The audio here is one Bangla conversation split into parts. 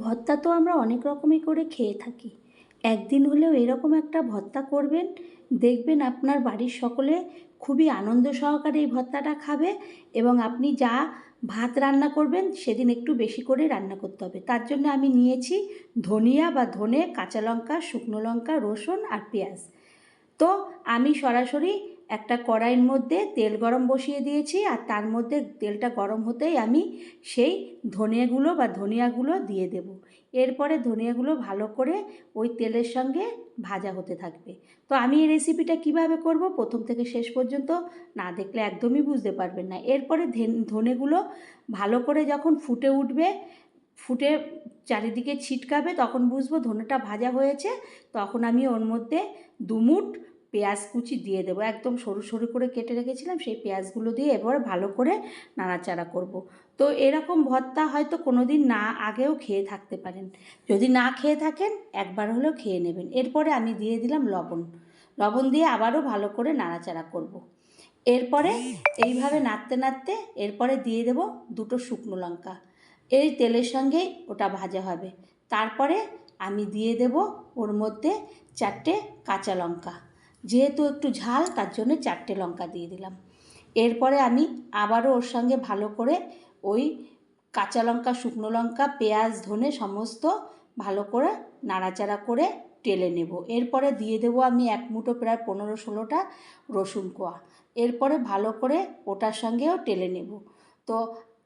ভর্তা তো আমরা অনেক রকমই করে খেয়ে থাকি। একদিন হলেও এরকম একটা ভর্তা করবেন, দেখবেন আপনার বাড়ির সকলে খুবই আনন্দ সহকারে এই ভর্তাটা খাবে এবং আপনি যা ভাত রান্না করবেন সেদিন একটু বেশি করে রান্না করতে হবে। তার জন্য আমি নিয়েছি ধনিয়া বা ধনে, কাঁচা লঙ্কা, শুকনো লঙ্কা, রসুন আর পেঁয়াজ। তো আমি সরাসরি একটা কড়াইয়ের মধ্যে তেল গরম বসিয়ে দিয়েছি আর তার মধ্যে তেলটা গরম হতেই আমি সেই ধনিয়াগুলো বা ধনিয়াগুলো দিয়ে দেব। এরপরে ধনিয়াগুলো ভালো করে ওই তেলের সঙ্গে ভাজা হতে থাকবে। তো আমি এই রেসিপিটা কীভাবে করব প্রথম থেকে শেষ পর্যন্ত না দেখলে একদমই বুঝতে পারবেন না। এরপরে ধেন- ধনেগুলো ভালো করে যখন ফুটে উঠবে, ফুটে চারিদিকে ছিটকাবে, তখন বুঝব ধনেটা ভাজা হয়েছে। তখন আমি ওর মধ্যে দুমুট পেঁয়াজ কুচি দিয়ে দেবো। একদম সরু সরু করে কেটে রেখেছিলাম, সেই পেঁয়াজগুলো দিয়ে এবার ভালো করে নাড়াচাড়া করব। তো এরকম ভর্তা হয়তো কোনো দিন না আগেও খেয়ে থাকতে পারেন। যদি না খেয়ে থাকেন, একবার হলেও খেয়ে নেবেন। এরপরে আমি দিয়ে দিলাম লবণ। লবণ দিয়ে আবারও ভালো করে নাড়াচাড়া করব। এরপরে এইভাবে নাড়তে নাড়তে এরপরে দিয়ে দেব দুটো শুকনো লঙ্কা। এই তেলের সঙ্গেই ওটা ভাজা হবে। তারপরে আমি দিয়ে দেব ওর মধ্যে চারটে কাঁচা লঙ্কা। যেহেতু একটু ঝাল, তার জন্য চারটে লঙ্কা দিয়ে দিলাম। এরপরে আমি আবারও ওর সঙ্গে ভালো করে ওই কাঁচা লঙ্কা, শুকনো লঙ্কা, পেঁয়াজ, ধনে সমস্ত ভালো করে নাড়াচাড়া করে টেলে নেব। এরপরে দিয়ে দেবো আমি এক মুঠো প্রায় পনেরো ষোলোটা রসুন কোয়া। এরপরে ভালো করে ওটার সঙ্গেও টেলে নেব। তো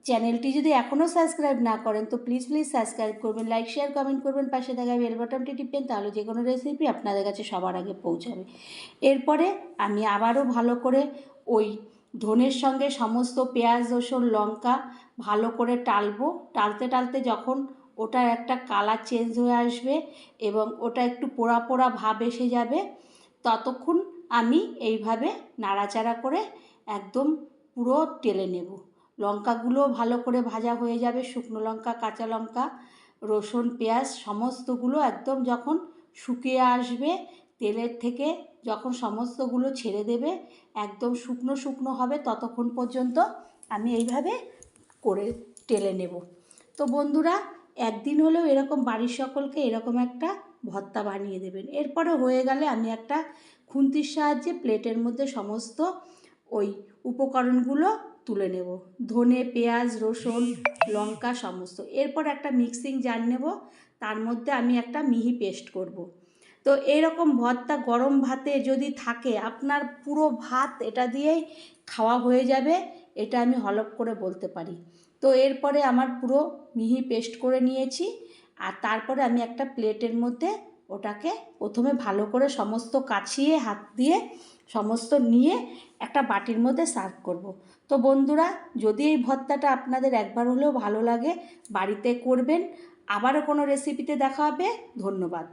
চ্যানেলটি যদি এখনও সাবস্ক্রাইব না করেন, তো প্লিজ প্লিজ সাবস্ক্রাইব করবেন লাইক শেয়ার কমেন্ট করবেন, পাশে থাকা বেল বাটনটি টিপবেন, তাহলে যে কোনো রেসিপি আপনাদের কাছে সবার আগে পৌঁছাবে। এরপরে আমি আবারও ভালো করে ওই ধনের সঙ্গে সমস্ত পেঁয়াজ, রসুন, লঙ্কা ভালো করে টালবো। টালতে টালতে যখন ওটার একটা কালার চেঞ্জ হয়ে আসবে এবং ওটা একটু পোড়া পোড়া ভাব এসে যাবে, ততক্ষণ আমি এইভাবে নাড়াচাড়া করে একদম পুরো টেলে নেব। লঙ্কাগুলো ভালো করে ভাজা হয়ে যাবে। শুকনো লঙ্কা, কাঁচা লঙ্কা, রসুন, পেঁয়াজ সমস্তগুলো একদম যখন শুকিয়ে আসবে, তেলের থেকে যখন সমস্তগুলো ছেড়ে দেবে, একদম শুকনো শুকনো হবে ততক্ষণ পর্যন্ত আমি এইভাবে করে টেলে নেব। তো বন্ধুরা, একদিন হলেও এরকম বাড়ির সকলকে এরকম একটা ভর্তা বানিয়ে দেবেন। এরপরে হয়ে গেলে আমি একটা খুন্তির সাহায্যে প্লেটের মধ্যে সমস্ত ওই উপকরণগুলো তুলে নেব। ধনে, পেঁয়াজ, রসুন, লঙ্কা সমস্ত। এরপর একটা মিক্সিং জার নেব। তার মধ্যে আমি একটা মিহি পেস্ট করব। তো এরকম ভর্তা গরম ভাতে যদি থাকে, আপনার পুরো ভাত এটা দিয়েই খাওয়া হয়ে যাবে, এটা আমি হলপ করে বলতে পারি। তো এরপরে আমার পুরো মিহি পেস্ট করে নিয়েছি। আর তারপরে আমি একটা প্লেটের মধ্যে ওটাকে প্রথমে ভালো করে সমস্ত কাছিয়ে হাত দিয়ে সমস্ত নিয়ে একটা বাটির মধ্যে সার্ভ করব। তো বন্ধুরা, যদি এই ভর্তাটা আপনাদের একবার হলেও ভালো লাগে, বাড়িতে করবেন। আবারও কোনো রেসিপিতে দেখা হবে। ধন্যবাদ।